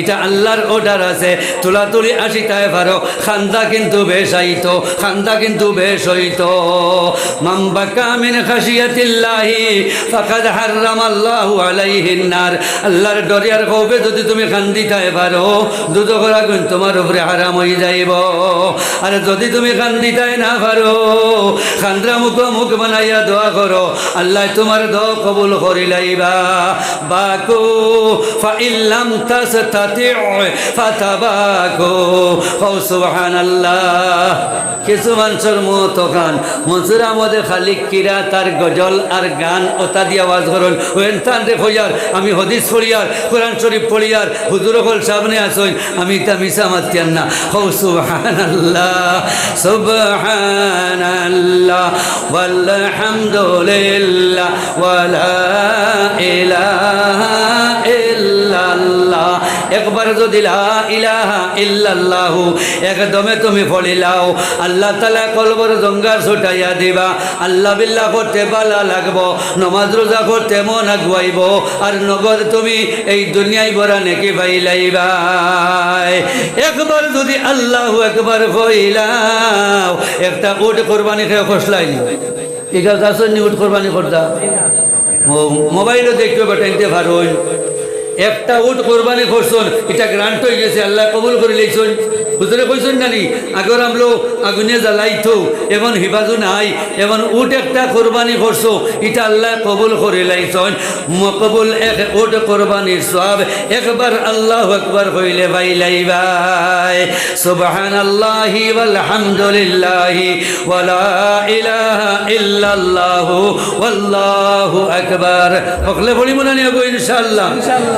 এটা আল্লাহর অর্ডার আছে। তুলা তুলি আসিতায় পারো খান্দা কিন্তু বেশ আইতো, খান্দা কিন্তু বেশ হইতো। খাসিয়াতিল্লাহি ফাকাদ আল্লাহর ডরিয়ার কবে যদি তুমি খান্দিতায় পারো দুদকরা গুণ তোমার উপরে হারাম হয়ে যাইব। আর যদি তুমি না মুখ মুখ বানাইয়া দোয়া করো, আল্লাহ তোমার দোয়া কবুল করিলাইবা। বাকু তাসতাতিউ ফাতাবাকু ও সুবহানাল্লাহ কিছু মানুষের মত গান। মনসুর খালি কিরা, তার গজল আর গান, ওতা দিয়ে আওয়াজ করল, ওয়েন তান রে আমি হদিস পড়িয়ার, কোরআন শরীফ পড়িয়ার, হুজুর হল সামনে আসই আমি তা মিশা মাতিয়ান না। হো ওয়ালহামদুলিল্লাহ ওয়ালা ইলাহা ইল্লাল্লাহ একবার একদমে তুমি ফলিলাও আল্লাহ তালা কলবর জঙ্গার ছুটাইয়া দিবা। আল্লাহ বিল্লাহ করতে বালা লাগব। নমাজ রোজা করতে মন আগুয়াইব। আর নগদ তুমি এই দুনিয়ায় বরা নেকি পাইলাইবা একবার যদি আল্লাহ একবার কইলাও একটা উট কোরবানি খেয়ে খসলাইনি এগার গাছর কোরবানি মোবাইলও দেখতে বেটাইতে ভারোই একটা উট কোরবানি করছন, এটা গ্রান্ট হয়ে গেছে, আল্লাহ কবুল করে লইছন। হুজুরে কইছন নানি? আগর আমলো আগুনে জ্বালাইতো, এমন হিফাজু নাই, এমন উট একটা কোরবানি করছ, এটা আল্লাহ কবুল করে লাইছন। মকবুল এক উট কোরবানির সব একবার আল্লাহ একবার হইলে ভাই লাইবাই সুবহান আল্লাহি ওয়ালহামদুলিল্লাহি ওয়ালা ইলাহা ইল্লাল্লাহ, ওয়াল্লাহু আকবার। হকলে বলি মনে নিয়ে ইনশাআল্লাহ।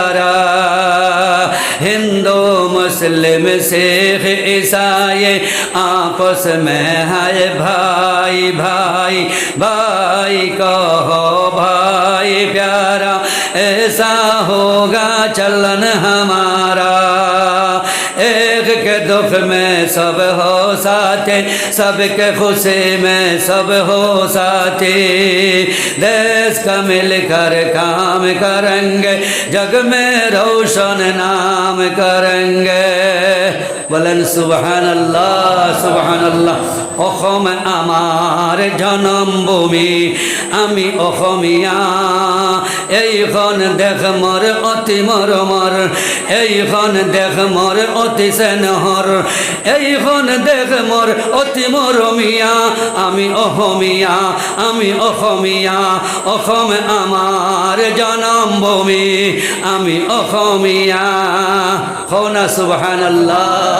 پیارا، ہندو، مسلم، سکھ، عیسائی، آپس میں ہے بھائی بھائی بھائی کہو، بھائی پیارا، ایسا ہوگا چلن ہمارا۔ ایک کے دکھ میں سب ہو کے سب کے خوشی میں سب ہو ساتھی۔ دیس کا مل کر کام کریں گے، جگ میں روشن نام کریں گے۔ বলেন সুবহান আল্লাহ সুবহান আল্লাহ অসম আমার জনমভূমি, আমি অসমীয়া এইখন দেখ মোৰ অতি মৰমৰ এইখন দেখ মোৰ অতি চেনহৰ এইখন দেখ মোৰ অতি মৰমীয়া আমি অসমীয়া আমি অসমীয়া অসম আমাৰ জনমভূমি, আমি অসমীয়া হৌনা সুবহান আল্লাহ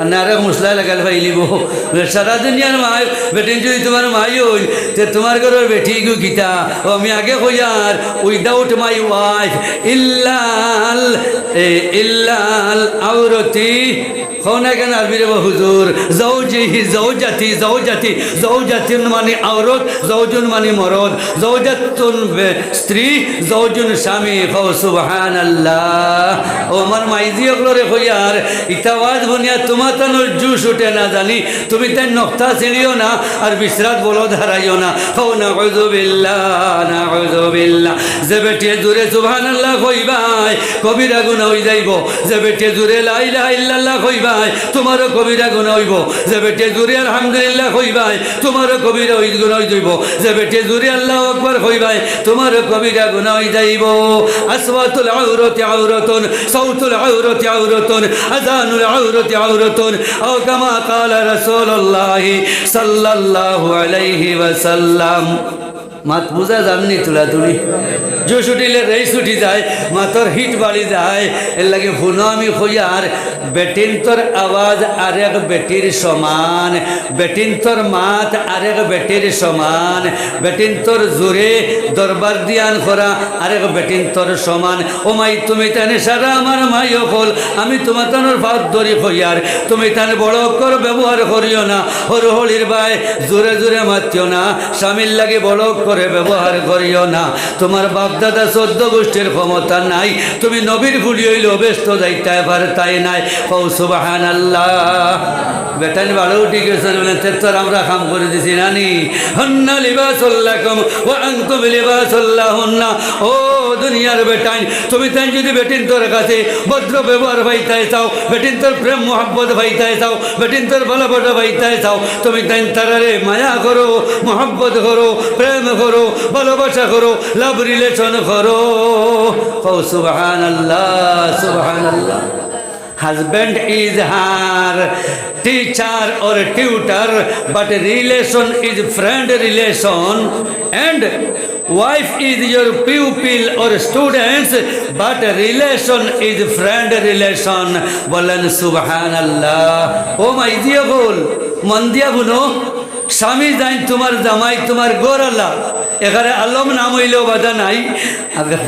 আর নারে মুসলাই লাগাল ভাইলি বউ সারা দুনিয়ার মাই বেটিন যদি তোমার মাই হই তে তোমার ঘরের বেটি গু গীতা ও আমি আগে কইয়ার উইদাউট মাই ওয়াইফ ইল্লাল ইল্লাল আউরতি খোনা কেন আরবি রে হুজুর জৌজি জৌজাতি জৌজাতি জৌজাতিন মানে আওরত জৌজুন মানে মরদ জৌজাতুন স্ত্রী জৌজুন স্বামী ফৌ সুবহান আল্লাহ ও আমার মাইজি অগলরে হইয়ার ইতাওয়াজ বনিয়া তোমার মাতানোর জুস উঠে না জানি। তুমি তাই নক্তা ছিড়িও না আর বিশ্রাত বলো ধারাইও না। হো না হজবিল্লা যে বেটিয়ে দূরে সুভান আল্লাহ কইবাই, কবিরা গুণ হই যাইব। যে বেটিয়ে দূরে লাইলা ইল্লাল্লাহ কইবাই, তোমারও কবিরা গুণ হইব। যে বেটিয়ে দূরে আলহামদুলিল্লাহ কইবাই, তোমারও কবিরা ওই গুণ হই যাইব। যে বেটিয়ে দূরে আল্লাহ আকবার কইবাই, তোমারও কবিরা গুণ হই যাইব। আসওয়াতুল আউরতি আউরতুন সাউতুল আউরতি আউরতুন আযানুল আউরতি আউরতুন আও কামা ক্বালা রাসূলুল্লাহি সাল্লাল্লাহু আলাইহি ওয়াসাল্লাম। মাত বুঝা যামনি তুলা তুলি। জো ছুটিলে রেই ছুটি যায় মাতর হিট বাড়ি যায়। এর লাগে শুনো আমি খুঁজার বেটিন তোর আওয়াজ আরেক বেটির সমান। বেটিন তোর মাত আরেক বেটির সমান। বেটিন তোর জোরে দরবার দিয়ান করা আরেক বেটিন তোর সমান। ও মাই, তুমি তানে সারা আমার মাই অকল আমি তোমার তানোর ভাত ধরি খুঁজার তুমি তানে বড় কর ব্যবহার করিও না। হর হলির বাই জোরে জোরে মাতিও না। স্বামীর লাগে বড় করে ব্যবহার করিও না। তোমার বাপদাদা চোদ্দ গোষ্ঠীর ক্ষমতা নাই। তুমি নবীর ভুলি হইলেও ব্যস্ত যাইতে, এবার তাই নাই। কৌ সুবাহান আল্লাহ বেটান ভালো ঠিক আছে বলে তোর আমরা কাম করে দিছি, নানি। হন্না লিবাস ও আঙ্কু লিবাস ও দুনিয়ার বেটাইন। তুমি তাই যদি বেটিন তোর কাছে ভদ্র ব্যবহার ভাইতাই চাও বেটিন তোর প্রেম মোহাব্বত ভাইতাই চাও বেটিন তোর ভালোবাসা ভাইতাই চাও, তুমি তাই তারারে মায়া করো, মোহাব্বত করো, প্রেম করো, ভালোবাসা করো, লাভ রিলেশন করো। সুবহান আল্লাহ সুবহান আল্লাহ husband is her teacher or tutor but relation is friend relation and wife is your pupil or students but relation is friend relation বলেন সুবহানাল্লাহ ও মাই দিয়া বল মন দিয়া বুনো স্বামী যাই তোমার জামাই, তোমার গোরালা এখানে আলম নাম হইলেও বাধা নাই।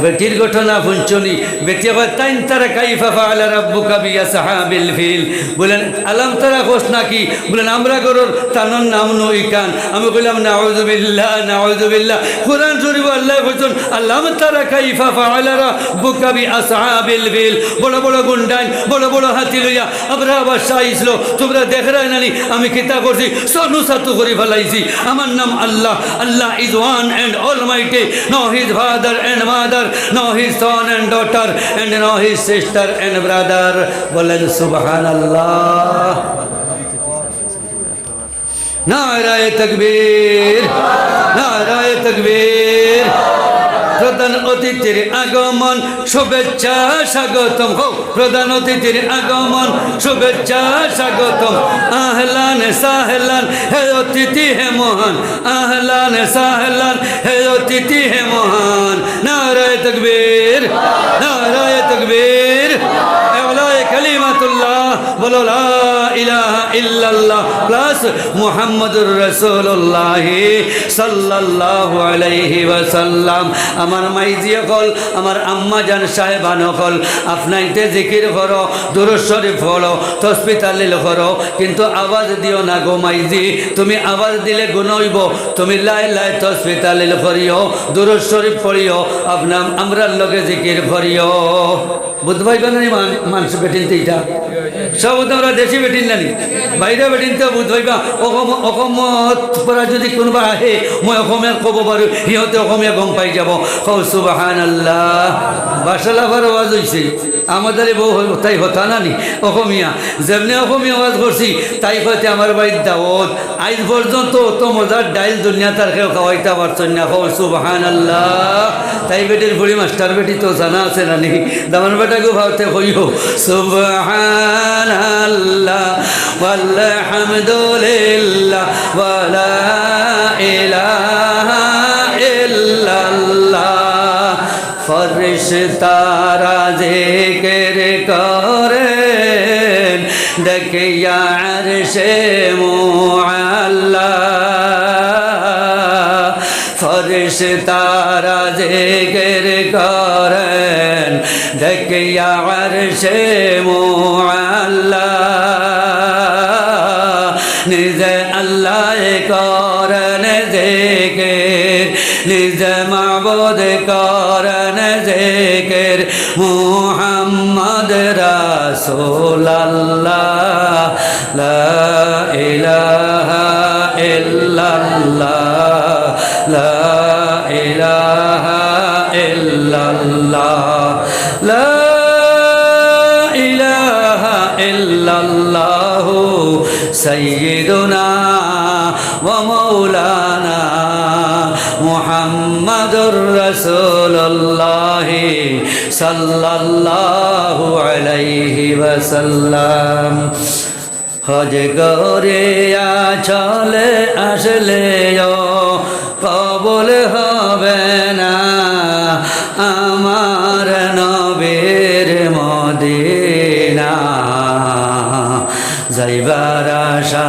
বেটির ঘটনা শুনছনি। বেটি তাইন তারা কাইফা ফাআলা রাব্বুকা বিয়া সাহাবিল ফিল। বলেন, আলাম তারা কোস নাকি? বলেন, আমরা গরুর তানন নাম নই কান। আমি কইলাম নাউযুবিল্লাহ নাউযুবিল্লাহ কোরআন শরীফ আল্লাহ কইছেন আলাম তারা কাইফা ফাআলা রাব্বুকা বি আসহাবিল ফিল। বড় বড় গুন্ডান বড় বড় হাতি লইয়া আমরা আবার আইসলো, তোমরা দেখ রায় নানি, আমি কিতা করছি? সনু সাতু করে ফেলাইছি আমার নাম Allah Allah is one and almighty no his father and mother no his son and daughter and no his sister and brother বলেন সুবহানাল্লাহ নারায় তকবীর নারায় তকবীর প্রধান অতিথির আগমন, শুভেচ্ছা, স্বাগতম। হোক প্রধান অতিথির আগমন, শুভেচ্ছা, স্বাগতম। আহলান সাহলান, হে অতিথি হে মহান। আহলান সাহলান, হে অতিথি হে মহান। নারায় তকবীর নারায় তকবীর। বলো লা ইলাহা ইল্লাল্লাহ প্লাস মুহাম্মাদুর রাসূলুল্লাহ সাল্লাল্লাহু আলাইহি ওয়াসাল্লাম। আমার মাইজি হল আমার আম্মা জান সাহেবান হল আপনাইতে জিকির করো, দুরুদ শরীফ পড়ো, তসবি তালিল করো, কিন্তু আওয়াজ দিও না গো মাইজি তুমি আওয়াজ দিলে গুণ হইব, তুমি লাই লাই তসবি তালিল করিও, দুরুদ শরীফ পড়িও, আপনার আমরার লগে জিকির করিও। বুধবাই বানানি মানুষ বেটিন এইটা। সব তোমরা দেশি বেটিন নানি। বাইরে বেটিন তো বুধ ভাইবা অসম অসমত পৰা যদি কোনোবা আহে, মই অসমীয়া ক'ব পাৰোঁ, সিহঁতে অসমীয়া গম পাই যাব। কৌ সুবাহান আল্লাহ বাসালাভার আওয়াজ হয়েছে আমাদের বউ তাই হতা নানি, অসমীয়া। যেমনি অসমীয়া আওয়াজ করছি তাই হয়তো আমার বাড়ির দাওয়াত আজ পর্যন্ত অত মজার ডাইল দুনিয়া তার কেউ খাওয়াইতে পারছেন না কৌ সুবাহান আল্লাহ তাই বেটির বুড়ি মাস্টার বেটি তো জানা আছে নানি। দামান বেটাকে ভাবতে হইও সুবহান আল্লাহ walhamdulillah wala ilaha illallah ফরিশতারা জিকির করেন, দেখিয়া আরশে মুআল্লা ফরিশতারা জিকির করেন, দেখিয়া আরশে মুহাম্মদ রাসূলুল্লাহ ইলাহা ইল্লাল্লাহ ইলাহা ইল্লাল্লাহ ইলাহা ইল্লাল্লাহ সাইয়্যিদুনা ওয়া মাওলানা মুহাম্মাদুর রাসূলুল্লাহ। সাল্লাল্লাহু আলাইহি ওয়াসাল্লাম। হজ গরে চলে আসলে কবল হবে না। আমার নবীর মদিনা যাইবার আশা,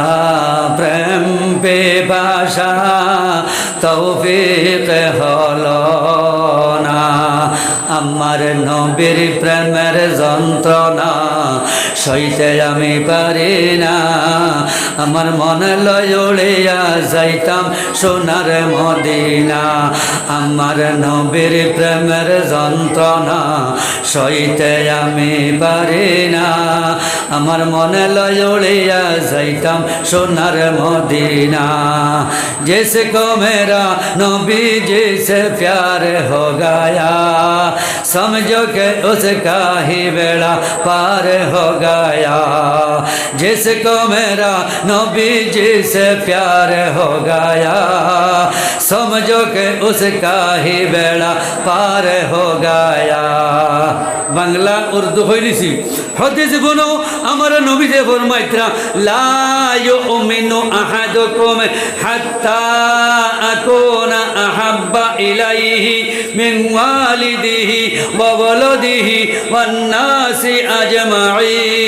প্রেম পে বাসা তৌফিক আমার নবীর প্রেমের যন্ত্রণা। সইতে আমি পারি না আমার মনে লয়ড়িয়া যাইতাম সোনার মদিনা আমার নবীর প্রেমের যন্ত্রণা সইতে আমি পারি না আমার মনে লয়ড়িয়া যাইতাম সোনার মদিনা जैसे को मेरा नबी जैसे प्यार हो गया समझो कि उसका ही बेड़ा पार हो गया جس کو میرا نبی جی جس پیار ہو گایا۔ اس کا ہی بیڑا پار ہو گایا۔ بنگلہ اردو ہوئی نہیں ہمارا نبی جے فرمائی ترا، لا مینو میں و الناس دی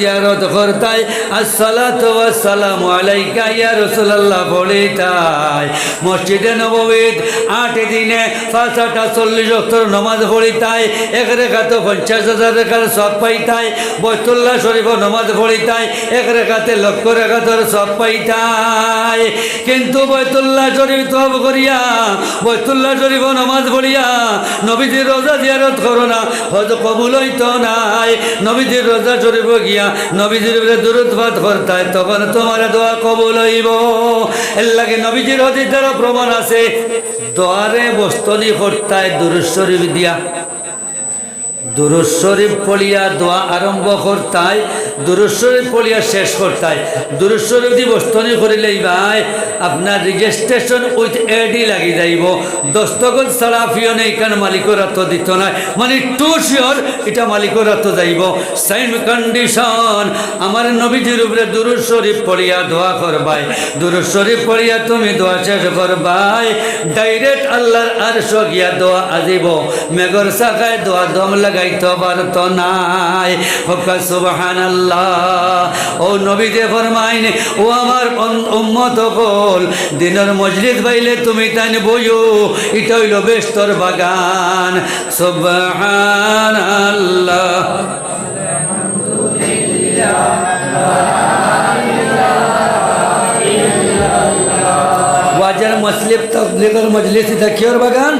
জিয়ারত করতাই আসসালাতু ওয়াসসালামু আলাইকা ইয়া রাসূলুল্লাহ বলে তাই মসজিদে নববীত আট দিনে পাঁচটা চল্লিশ অক্ষর নমাজ পড়িতাই এক রেখাতে পঞ্চাশ হাজার পাইতাই বৈতুল্লাহ শরীফ নমাজ পড়িতাই এক রেখাতে লক্ষ রেখাতর সব পাইতাই। কিন্তু বৈতুল্লাহ শরীফ তব করিয়া, বৈতুল্লাহ শরীফ নমাজ পড়িয়া নবীজির রোজা জিয়ারত করো না হয়তো কবুল হইতো নাই। নবীজির রোজা শরীফ গিয়া নবীজির দূরত্বাদ করতায় তখন তোমার দোয়া কবুল হইব। এর লাগে নবীজির হদির দ্বারা প্রমাণ আছে। দোয়ারে বস্তনি করতায় দুরুদ শরীফ দিয়া। দুরুদ শরীফ পড়িয়া দোয়া আরম্ভ করতায় দুরুদ শরীফ পড়িয়া শেষ করতায় দুরুদ শরীফ দি বস্তনি করিলেই ভাই, আপনার রেজিস্ট্রেশন উইথ এডি লাগি যাইব। দস্তগত ছাড়া ফিওনে এখানে মালিকের হাত দিত নাই মানে টু শিওর এটা মালিকের হাত যাইব। সাইন কন্ডিশন আমার নবীজির উপরে দুরুদ শরীফ পড়িয়া দোয়া করবাই। দুরুদ শরীফ পড়িয়া তুমি দোয়া শেষ করবাই। ডাইরেক্ট আল্লাহর আর গিয়া দোয়া আজিব। মেঘর শাখায় দোয়া দম লাগাইতে পারত নাই। হকা সুবহান আল্লাহ ও নবী যে ফরমাইন, ও আমার উম্মত কল দিনের মজলিদ বাইলে তুমি তাই বইও, এটা হইল বেস্তর বাগান। সুবহান আল্লাহ ওয়াজার মসলিফ তবলিগর মজলিস এটা বাগান?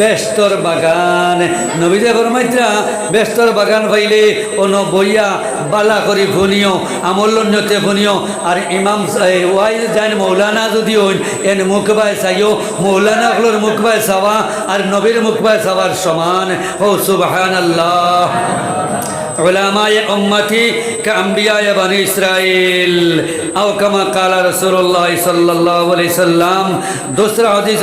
বেস্তর বাগান নবীজে ফরমাইত্রা বেস্তর বাগান পাইলে অন বইয়া বালা করি ফুনিও আমল্যতে ফুনিও আর ইমাম ওয়াইজ যান মৌলানা যদি হইন এন মুখবায় চাইও মৌলানা হলোর মুখবায় চাওয়া আর নবীর মুখবায় চাওয়ার সমান ও সুবহান আল্লাহ علماء أمتي كأنبياء بني إسرائيل أو كما قال رسول الله صلى الله عليه وسلم دوسرا حديث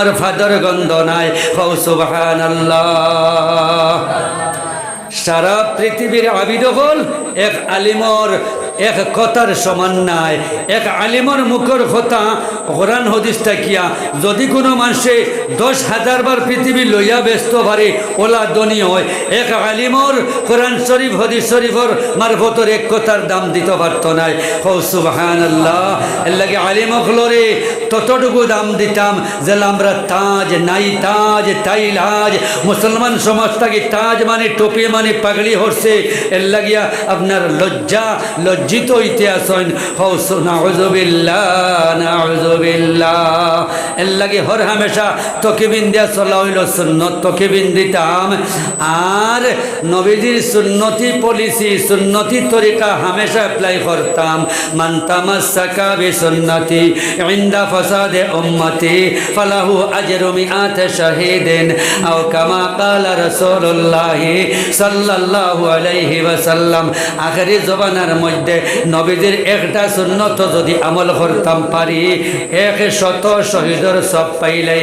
আলিমর ফাদর গন্ধ নাই। হৌ সুবহান সারা পৃথিবীর আবিদ হল এক আলিমর এক কথার সমান নাই। এক আলিমর মুখর কথা কোরআন হদিস থাকিয়া যদি কোনো মানুষে দশ হাজার বার পৃথিবী লইয়া ব্যস্ত পারে, ওলা ধনী হয়। এক আলিমর কোরআন শরীফ, হদিস শরীফর মারফতর এক কথার দাম দিতে পারত নাই। হৌ সুবাহান আল্লাহ এর লাগে আলিম হলরে ততটুকু দাম দিতাম যে আমরা তাজ, নাই তাজ, তাই লাজ। মুসলমান সমাজ থাকি তাজ মানে টুপি মানে পাগড়ি হরছে। এর লাগিয়া আপনার লজ্জা লজ্জিত হইতে আসেন এর লাগে হর হামেশা তোকে বিন্দিয়া চলা হইল সুন্নত তোকে বিন্দিতাম আর নবীজির সুন্নতি পলিসি, সুন্নতি তরিকা হামেশা অ্যাপ্লাই করতাম। মান্তামাসাকা বিসুন্নতি ইন্দা ফাসাদে উম্মতি, ফালাহু আজরু মিআত শাহিদিন, আও কামা ক্বালা রাসূলুল্লাহ সাল্লাল্লাহু আলাইহি ওয়াসাল্লাম। আখেরি জবানার মধ্যে নবীজির একটা সুন্নত যদি আমল করতাম পারি এক শত শহীদর সব পাইলাই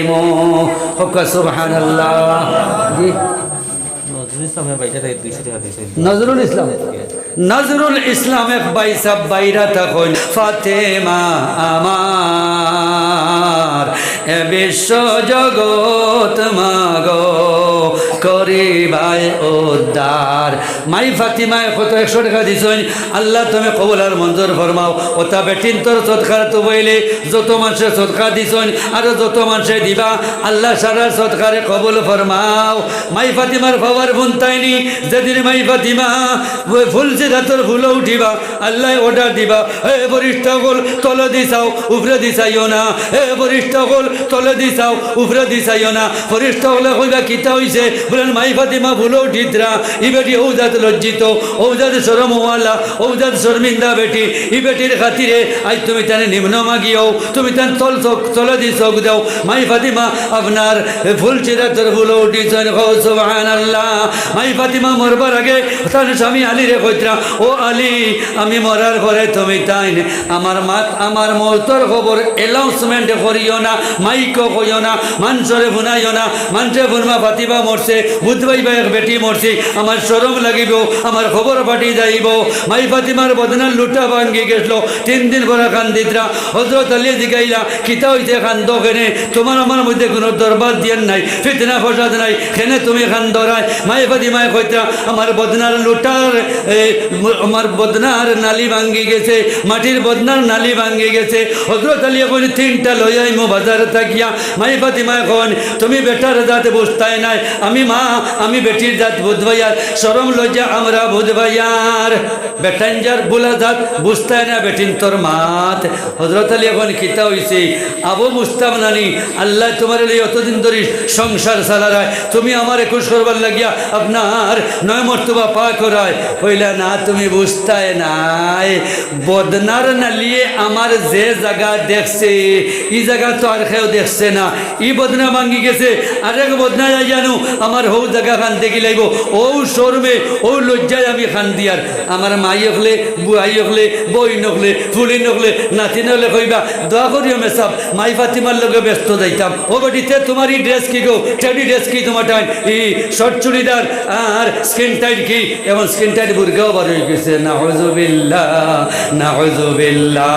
দিয়েছে। নজরুল ইসলাম। নজরুল ইসলাম এক বাই সাব বাইরা তখন ফাতেমা আমার, এ বিশ্ব জগৎ মাগো করিবাই উদ্ধার। মাই ফাতিমায় কত একশো টাকা দিছই আল্লাহ তুমি কবুল আর মঞ্জুর ফরমাও। ওটা বেটিন তোর সৎকার তো বইলে, যত মানুষের সৎকার দিছই আর যত মানুষে দিবা, আল্লাহ সারা সৎকারে কবুল ফরমাও। মাই ফাতিমার বাবার বোন তাইনি, যেদিন মাই ফাতিমা ওই ফুল উঠিবা, আল্লাহ অর্ডার দিবা। হে বরিষ্ঠ হল তলে দিছাও উপরে দিছাইও না। হে বরিষ্ঠ হল তলে দিছাও উপরে দিছাইও না। বরিষ্ঠ হলে কইবা, কিতা হইছে? বলেন, মাই ফাতিমা ফুলও উঠিতরা। ই বেটি ঔজাত লজ্জিত, ঔজাত শরম ওয়ালা, ঔজাত শর্মিন্দা বেটি। ই বেটির খাতিরে আজ তুমি তানে নিম্ন মাগিও তুমি তান তল চোখ তলে দি দাও। মাই ফাতিমা, আপনার ফুল চিরাতর ফুলও উঠিছেন সুবহান আল্লাহ মাই ফাতিমা মরবার আগে তার স্বামী আলী রে কইতরা ও আলী, আমি মরার পরে তুমি তাই। আমার মাত আমার মৌতর খবর এলাউন্সমেন্ট করিও না মাইকো কইও না মানসরে বুনাইও না মানসে বুনমা ফাতিমা মরছে বুধবাই বা এক বেটি মরছে, আমার সরম লাগিব, আমার খবর পাঠিয়ে যাইব মাই ফাতিমার বদনার লুটা ভাঙ্গি গেছিল, তিন দিন পরে কান্দিতরা হজরত আলী জিগাইলা, কিতা হইতে কান্দ কেনে তোমার আমার মধ্যে কোনো দরবার দিয়ান নাই, ফিতনা ফসাদ নাই, কেনে তুমি কান্দরায় মাই ফাতিমায় কইতা আমার বদনার লুটার ম- আমার বদনার নালি ভাঙ্গি গেছে, মাটির বদনার নালি ভাঙ্গি গেছে। হজরত আলী এখন তিনটা লইয়াই মো বাজার থাকিয়া। মাই ফাতিমা এখন তুমি বেটার জাত বুঝতাই নাই। আমি মা, আমি বেটির জাত বুধবাইয়ার। সরম লজ্জা আমরা বুধবাইয়ার। বেটাঞ্জার বুলা জাত বুঝতাই না বেটিন তোর মাত। হজরত আলী এখন খিতা হইছে, আবু মুস্তাম নানি, আল্লাহ তোমার এই অতদিন ধরে সংসার চালারায় তুমি আমার একুশ করবার লাগিয়া আপনার নয় মর্তবা পা করায়। কইলা, না তুমি বুঝতাই নাই। বদনার নালিয়ে আমার যে জায়গা দেখছে ই জায়গা তো আর কেউ দেখছে না। ই বদনা ভাঙ্গি গেছে, আরেক বদনা যাই জানো, আমার হৌ জায়গা খান দেখি লাগব ও শর্মে, ও লজ্জায় আমি খান দিয়ার আমার মাই হলে, বুয়াই হলে বই নকলে ফুলি নকলে নাতি নলে কইবা, দোয়া করিও মেসাব, মাই ফাতিমার লগে ব্যস্ত যাইতাম। ও বেটিতে তোমার এই ড্রেস কি গো? টেডি ড্রেস কি তোমার টাইম এই শর্ট চুড়িদার আর স্কিন টাইট কি? এবং স্কিন টাইট বুর্গাও বার হয়ে গেছে না হজুবিল্লা না হজুবিল্লা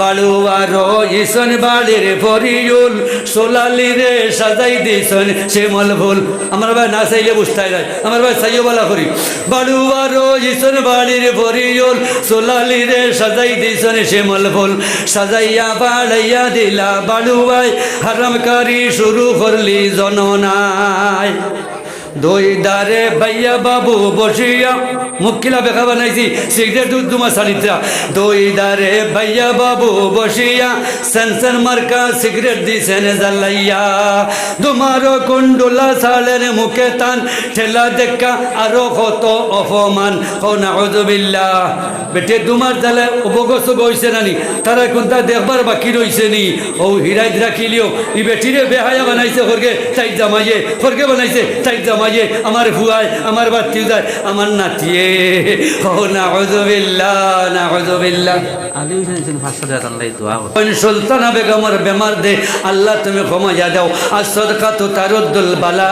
বালুয়ার ইসন বাড়ির ফরিউল সোলালি রে সাজাই দিছন শ্যামল ফুল। আমার ভাই না চাইলে বুঝতে যায় আমার ভাই চাইও বলা করি। বালুয়ার ইসন বাড়ির ফরিউল সোলালি রে সাজাই দিছন শ্যামল ফুল। সাজাইয়া বাড়াইয়া দিলা বালুয়াই হারামকারী শুরু করলি জননায়। দুই দারে ভাইয়া বাবু বসিয়া মুখিলা বেখা বানাইছি, সিগরেট দুধ দুমা সারিত্রা দুই ভাইয়া বাবু বসিয়া সেন্সন মার্কা সিগারেট দিছেন জ্বালাইয়া তোমার কুণ্ডুলা সালের মুখে তান ঠেলা দেখা আরও কত অপমান। হনা হজবিল্লা বেটে তোমার জ্বালে উপগত গইছে নানি, তারা কোনটা দেখবার বাকি রইছে নি? ও হিরাইত রাখিলিও ই বেটিরে বেহায়া বানাইছে খরগে তাই জামাইয়ে খরগে বানাইছে তাই জামাই জামাইয়ে আমার ফুয়ায় আমার বাচ্চি যায় আমার নাতিয়ে। ও না হজবিল্লা না হজবিল্লা আলি হয়েছেন পাঁচশো আল্লাহ দোয়া করো সুলতানা বেগমের বেমার দে আল্লাহ তুমি ক্ষমা যা দাও। আর সদকা তো তারুদ্দুল বালা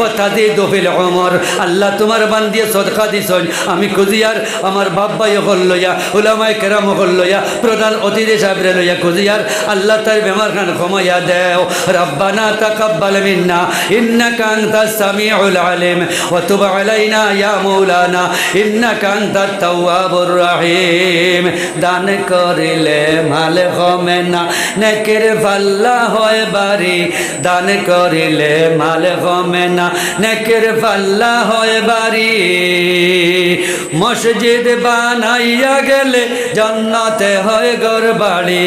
ও তাদি দফিল অমর আল্লাহ তোমার বান দিয়ে সদকা দিছন। আমি কুজিয়ার আমার বাব্বাই হল লইয়া উলামাই কেরাম হল লইয়া প্রধান অতিথি সাহেবরে লইয়া কুজিয়ার আল্লাহ তার বেমার খান ক্ষমা যা দেও। রব্বানা তাকাব্বাল মিন্না ইন্নাকা আনতাস সামিউল ওয়া তুব আলাইনা ইয়া মাওলানা ইন্নাকা আনতাত তাওয়াবুর রহিম। দান করিলে মাল কমে না, নেকের পাল্লা হয় বাড়ি। দান করিলে মাল কমে না, নেকের পাল্লা হয় বাড়ি। মসজিদ বানাইয়া গেলে জান্নাতে হয় ঘর বাড়ি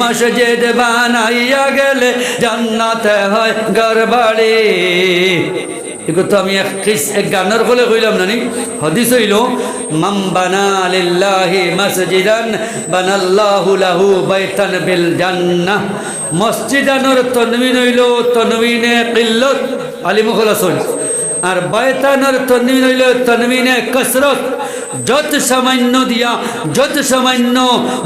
মসজিদ বানাইয়া গেলে জান্নাতে হয় ঘর বাড়ি তো আমি এক গানের বলে কইলাম নানি। হদিস হইল, মাম বানা লিল্লাহি মসজিদান বানাল্লাহু লাহু বাইতান বিল জান্নাহ। মসজিদানোর তনবিন হইল, তনবিনে কিল্লত আলী মুখলাসন আর বাইতানোর তনবিন হইল, তনবিনে কসরত। যত সামান্য দিয়া, যত সামান্য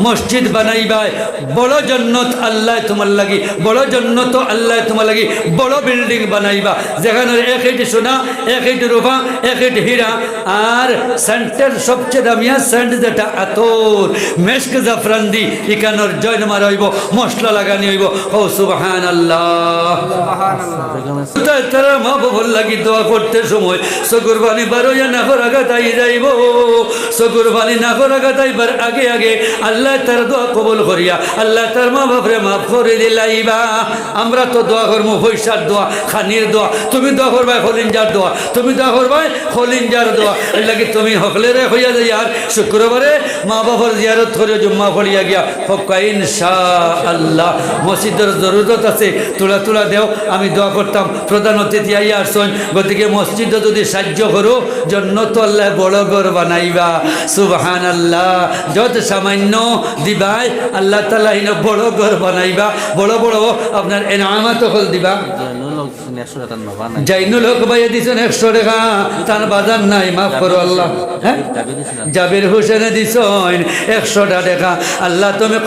মসজিদ বানাইবাই, বড় জন্নত আল্লাহ তোমার লাগি, বড় জন্নত আল্লাহ তোমার লাগি, বড় বিল্ডিং বানাইবা। যেখানে এক ইটি সোনা এক ইটি রূপা এক ইটি হীরা, আর সেন্টের সবচেয়ে দামিয়া সেন্ট যেটা আতর। মেশক জাফরান দি ইকানোর জয় মার হইব, মশলা লাগানি হইব। ও সুবহান আল্লাহ তারা মা বাবার লাগি দোয়া করতে সময়? সকুর বাণী বারোয়া না করা তাই যাইব। বাণী না করা তাইবার আগে আগে। আল্লাহ তার দোয়া কবল করিয়া, আল্লাহ তার মা বাপরে মাফ করে দিলাইবা। আমরা তো দোয়া করব পয়সার দোয়া, খানির দোয়া। তুমি দোয়া করবাই খলিঞ্জার দোয়া। তুমি দোয়া করবাই খলিঞ্জার দোয়া। এর লাগে তুমি হকলেরে হইয়া যাই, আর শুক্রবারে মা বাবার জিয়ারত করে জুম্মা পড়িয়া গিয়া হকা ইনশা আল্লাহ মসজিদের জরুরত আছে, তোলা তোলা দেও। আমি দোয়া করতাম, প্রধান অতিথি আইয়া আসছেন। গতিকে মসজিদে যদি সাহায্য করো জন্য তো আল্লাহ বড় ঘর বানাইবা সুবহান আল্লাহ যত সামান্য দিবাই আল্লাহ তালা ইন বড় ঘর বানাইবা। বড় বড় আপনার এনামাত হল দিবা। টাকা নাই। জাইনুল হক ভাইয়া দিছেন একশো টাকা। তার বাজার নাই মাফ করো আল্লাহ। হ্যাঁ? যাবে দিছি না জাবির হোসেনে দিছেন একশোটা টাকা। আল্লাহ তুমি